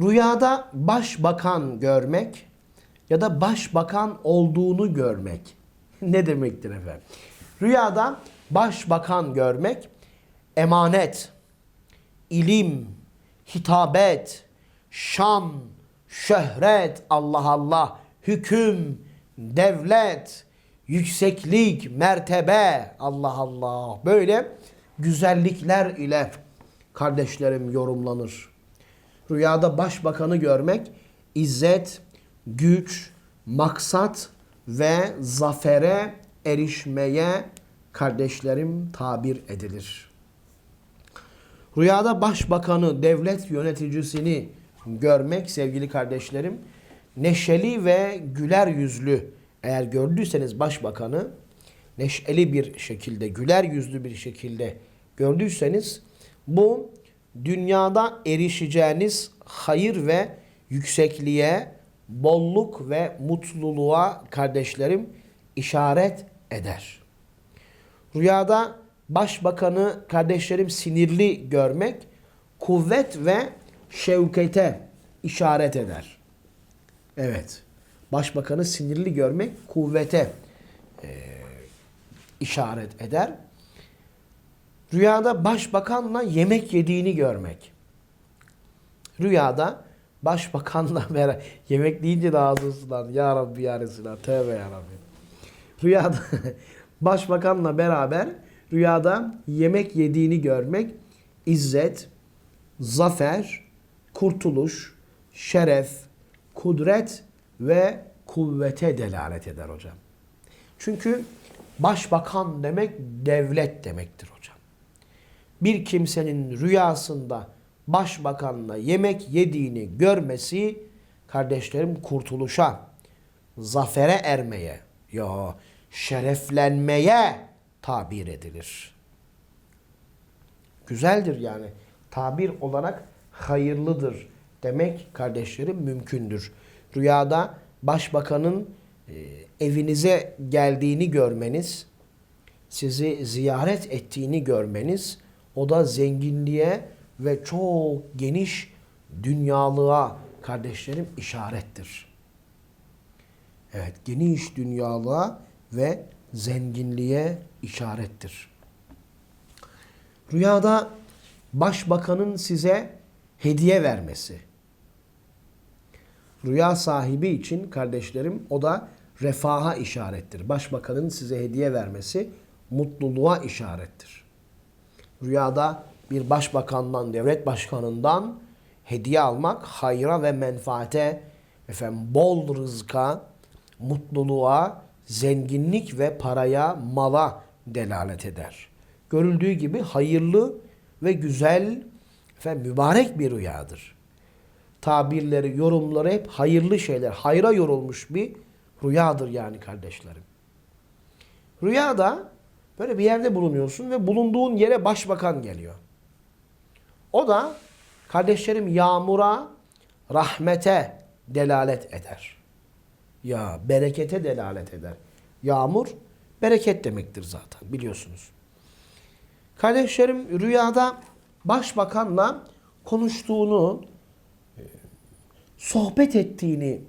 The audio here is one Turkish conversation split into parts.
Rüyada başbakan görmek ya da başbakan olduğunu görmek ne demektir efendim? Rüyada başbakan görmek emanet, ilim, hitabet, şan, şöhret, Allah Allah, hüküm, devlet, yükseklik, mertebe, Allah Allah. Böyle güzellikler ile kardeşlerim yorumlanır. Rüyada başbakanı görmek izzet, güç, maksat ve zafere erişmeye kardeşlerim tabir edilir. Rüyada başbakanı, devlet yöneticisini görmek sevgili kardeşlerim neşeli ve güler yüzlü eğer gördüyseniz başbakanı neşeli bir şekilde, güler yüzlü bir şekilde gördüyseniz bu dünyada erişeceğiniz hayır ve yüksekliğe, bolluk ve mutluluğa kardeşlerim işaret eder. Rüyada başbakanı kardeşlerim sinirli görmek kuvvet ve şevkete işaret eder. Evet. Başbakanı sinirli görmek kuvvete e, işaret eder. Rüyada başbakanla yemek yediğini görmek. Rüyada başbakanla beraber yemek deyince de ağzı sular. Ya Rabbi ya Resulallah. Tövbe ya Rabbi. Rüyada başbakanla beraber rüyada yemek yediğini görmek izzet, zafer, kurtuluş, şeref, kudret ve kuvvete delalet eder hocam. Çünkü başbakan demek devlet demektir hocam. Bir kimsenin rüyasında başbakanla yemek yediğini görmesi kardeşlerim kurtuluşa, zafere ermeye, ya şereflenmeye tabir edilir. Güzeldir yani. Tabir olarak hayırlıdır demek kardeşlerim mümkündür. Rüyada başbakanın e, evinize geldiğini görmeniz, sizi ziyaret ettiğini görmeniz, o da zenginliğe ve çok geniş dünyalığa kardeşlerim işarettir. Evet, geniş dünyalığa ve zenginliğe işarettir. Rüyada başbakanın size hediye vermesi. Rüya sahibi için kardeşlerim o da refaha işarettir. Başbakanın size hediye vermesi mutluluğa işarettir. Rüyada bir başbakandan, devlet başkanından hediye almak hayra ve menfaate, efendim bol rızka, mutluluğa, zenginlik ve paraya, mala delalet eder. Görüldüğü gibi hayırlı ve güzel ve mübarek bir rüyadır. Tabirleri, yorumları hep hayırlı şeyler, hayra yorulmuş bir rüyadır yani kardeşlerim. Rüyada böyle bir yerde bulunuyorsun ve bulunduğun yere başbakan geliyor. O da kardeşlerim yağmura, rahmete delalet eder. Ya berekete delalet eder. Yağmur bereket demektir zaten biliyorsunuz. Kardeşlerim rüyada başbakanla konuştuğunu, e, sohbet ettiğini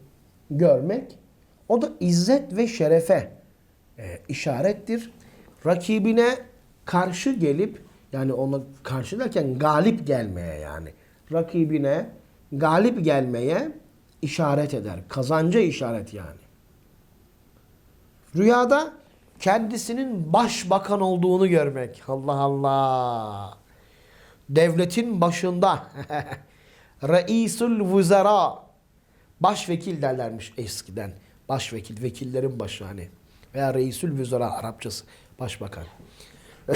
görmek o da izzet ve şerefe e, işarettir. Rakibine karşı gelip yani ona karşı derken galip gelmeye yani rakibine galip gelmeye işaret eder. Kazanca işaret yani. Rüyada kendisinin başbakan olduğunu görmek. Allah Allah. Devletin başında. Reisul Vuzara. Başvekil derlermiş eskiden. Başvekil, vekillerin başı hani. Veya Reisul Vuzara Arapçası. Başbakan.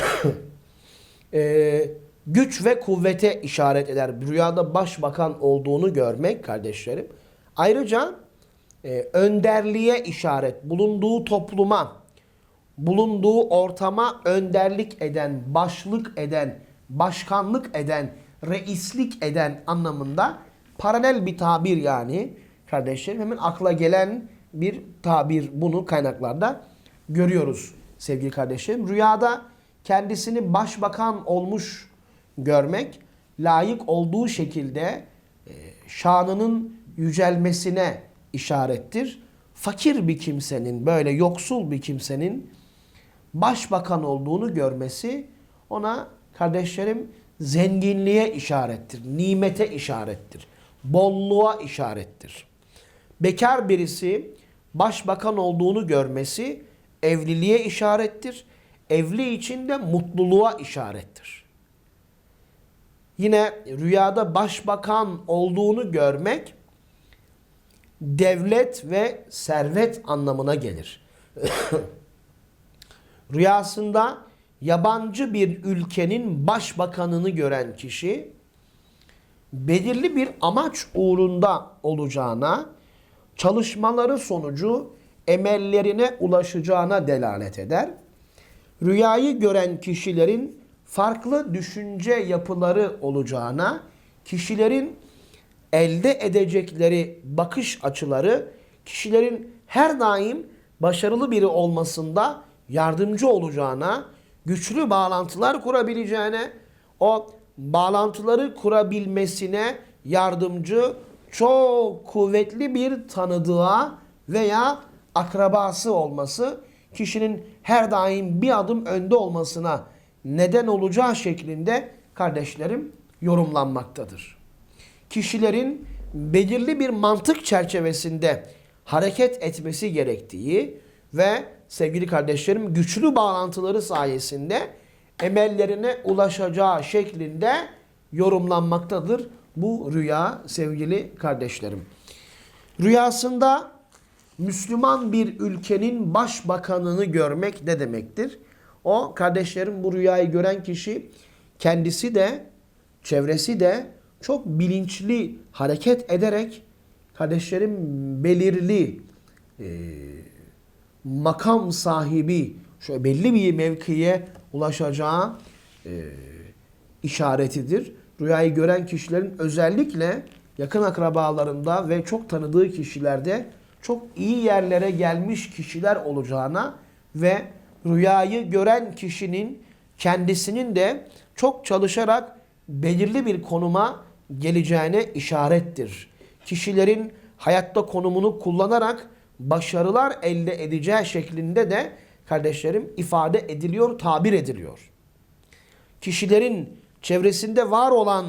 Ee, güç ve kuvvete işaret eder. Rüyada başbakan olduğunu görmek kardeşlerim. Ayrıca e, önderliğe işaret, bulunduğu topluma, bulunduğu ortama önderlik eden, başlık eden, başkanlık eden, reislik eden anlamında paralel bir tabir yani kardeşlerim. Hemen akla gelen bir tabir bunu kaynaklarda görüyoruz sevgili kardeşlerim. Rüyada kendisini başbakan olmuş görmek, layık olduğu şekilde e, şanının yücelmesine işarettir. Fakir bir kimsenin, böyle yoksul bir kimsenin başbakan olduğunu görmesi ona kardeşlerim zenginliğe işarettir, nimete işarettir, bolluğa işarettir. Bekar birisi başbakan olduğunu görmesi evliliğe işarettir. Evli için de mutluluğa işarettir. Yine rüyada başbakan olduğunu görmek devlet ve servet anlamına gelir. Rüyasında yabancı bir ülkenin başbakanını gören kişi belirli bir amaç uğrunda olacağına, çalışmaları sonucu emellerine ulaşacağına delalet eder. Rüyayı gören kişilerin farklı düşünce yapıları olacağına, kişilerin elde edecekleri bakış açıları kişilerin her daim başarılı biri olmasında yardımcı olacağına, güçlü bağlantılar kurabileceğine, o bağlantıları kurabilmesine yardımcı çok kuvvetli bir tanıdığa veya akrabası olması kişinin her daim bir adım önde olmasına neden olacağı şeklinde kardeşlerim yorumlanmaktadır. Kişilerin belirli bir mantık çerçevesinde hareket etmesi gerektiği ve sevgili kardeşlerim güçlü bağlantıları sayesinde emellerine ulaşacağı şeklinde yorumlanmaktadır bu rüya sevgili kardeşlerim. Rüyasında Müslüman bir ülkenin başbakanını görmek ne demektir? O kardeşlerim bu rüyayı gören kişi kendisi de çevresi de çok bilinçli hareket ederek kardeşlerim belirli e, makam sahibi şöyle belli bir mevkiye ulaşacağı e, işaretidir. Rüyayı gören kişilerin özellikle yakın akrabalarında ve çok tanıdığı kişilerde çok iyi yerlere gelmiş kişiler olacağına ve rüyayı gören kişinin kendisinin de çok çalışarak belirli bir konuma geleceğine işarettir. Kişilerin hayatta konumunu kullanarak başarılar elde edeceği şeklinde de kardeşlerim ifade ediliyor, tabir ediliyor. Kişilerin çevresinde var olan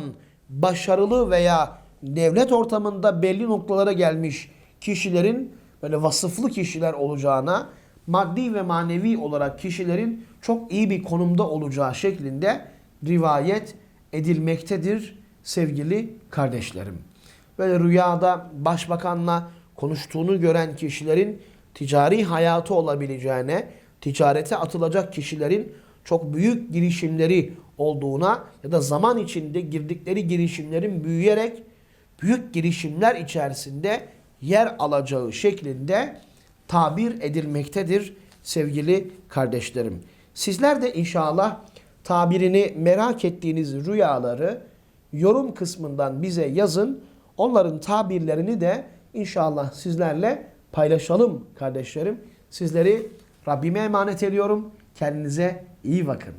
başarılı veya devlet ortamında belli noktalara gelmiş kişilerin böyle vasıflı kişiler olacağına, maddi ve manevi olarak kişilerin çok iyi bir konumda olacağı şeklinde rivayet edilmektedir sevgili kardeşlerim. Böyle rüyada başbakanla konuştuğunu gören kişilerin ticari hayatı olabileceğine, ticarete atılacak kişilerin çok büyük girişimleri olduğuna ya da zaman içinde girdikleri girişimlerin büyüyerek büyük girişimler içerisinde yer alacağı şeklinde tabir edilmektedir sevgili kardeşlerim. Sizler de inşallah tabirini merak ettiğiniz rüyaları yorum kısmından bize yazın. Onların tabirlerini de inşallah sizlerle paylaşalım kardeşlerim. Sizleri Rabbime emanet ediyorum. Kendinize iyi bakın.